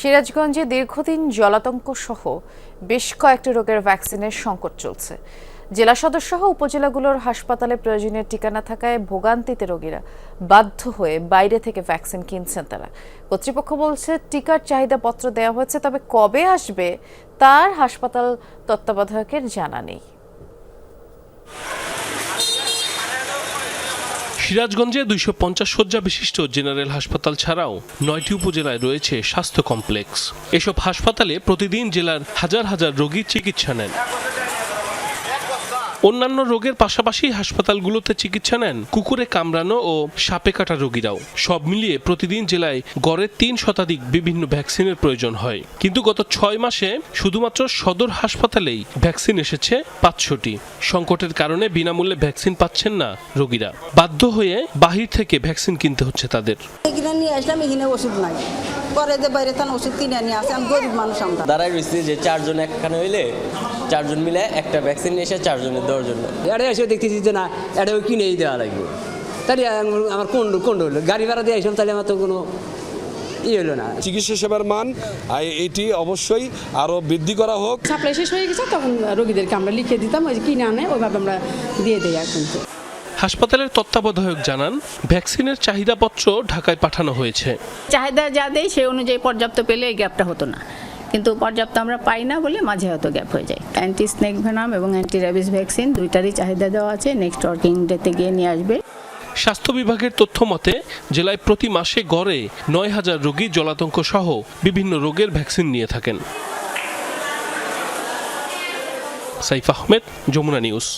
সিরাজগঞ্জে দীর্ঘদিন জলাতঙ্ক সহ বেশ কয়েকটি রোগের ভ্যাকসিনের সংকট চলছে। জেলা সদর সহ উপজেলাগুলোর হাসপাতালে প্রয়োজনীয় টিকা না থাকায় ভোগান্তিতে রোগীরা বাধ্য হয়ে বাইরে থেকে ভ্যাকসিন কিনছেন তারা। কর্তৃপক্ষ বলছে, টিকার চাহিদাপত্র দেওয়া হয়েছে, তবে কবে আসবে তার হাসপাতাল তত্ত্বাবধায়কের জানা নেই। সিরাজগঞ্জে দুইশো পঞ্চাশ শয্যা বিশিষ্ট জেনারেল হাসপাতাল ছাড়াও নয়টি উপজেলায় রয়েছে স্বাস্থ্য কমপ্লেক্স। এসব হাসপাতালে প্রতিদিন জেলার হাজার হাজার রোগীর চিকিৎসা নেন। অন্যান্য রোগের পাশাপাশি হাসপাতালগুলোতে চিকিৎসা নেন কুকুরে কামড়ানো ও সাপে কাটা রোগীরাও। সব মিলিয়ে প্রতিদিন জেলায় গড়ে তিন শতাধিক বিভিন্ন ভ্যাকসিনের প্রয়োজন হয়। কিন্তু গত ছয় মাসে শুধুমাত্র সদর হাসপাতালেই ভ্যাকসিন এসেছে পাঁচশোটি। সংকটের কারণে বিনামূল্যে ভ্যাকসিন পাচ্ছেন না রোগীরা। বাধ্য হয়ে বাহির থেকে ভ্যাকসিন কিনতে হচ্ছে তাদের। নিয়ে আসলাম, এখানে ওষুধ নাই। পরে যে বাইরে থান ওষুধ কিনে নিয়ে আসে আমি গরিব মানুষ আমরা। দাঁড়াই রয়েছে যে চারজন একখানে হইলে চারজন মিলে একটা ভ্যাকসিন এসে চারজনের দেওয়ার জন্য। এটা এসে দেখতেছি যে না এটা ওই কিনেই দেওয়া লাগবে। তাহলে আমার- কোন কোন হলো গাড়ি ভাড়া দিয়ে আসলাম তাহলে আমার তো কোনো ই হলো না। চিকিৎসা সেবার মান আই এটি অবশ্যই আরও বৃদ্ধি করা হোক। সাপ্লাই শেষ হয়ে গেছে তখন রোগীদেরকে আমরা লিখে দিতাম ওই কিনে আনে ওইভাবে আমরা দিয়ে দিই এখন তো হাসপাতালের তত্ত্বাবধায়ক জানান ভ্যাকসিনের চাহিদাপত্র ঢাকায় পাঠানো হয়েছে। চাহিদা যা দেয় সেই অনুযায়ী পর্যাপ্ত পেলে এই গ্যাপটা হতো না। কিন্তু পর্যাপ্ত আমরা পাই না বলে মাঝে হয়তো গ্যাপ হয়ে যায়। অ্যান্টি স্নেক ভেনাম এবং অ্যান্টি র্যাবিস ভ্যাকসিন দুইটারই চাহিদা দেওয়া আছে। নেক্সট ওয়ার্কিং ডেতে গিয়ে নিয়ে আসবে। স্বাস্থ্য বিভাগের তথ্য মতে জেলায় প্রতি মাসে গড়ে নয় হাজার রোগী জলাতঙ্ক সহ বিভিন্ন রোগের ভ্যাকসিন নিয়ে থাকেন। সাইফ আহমেদ যমুনা নিউজ।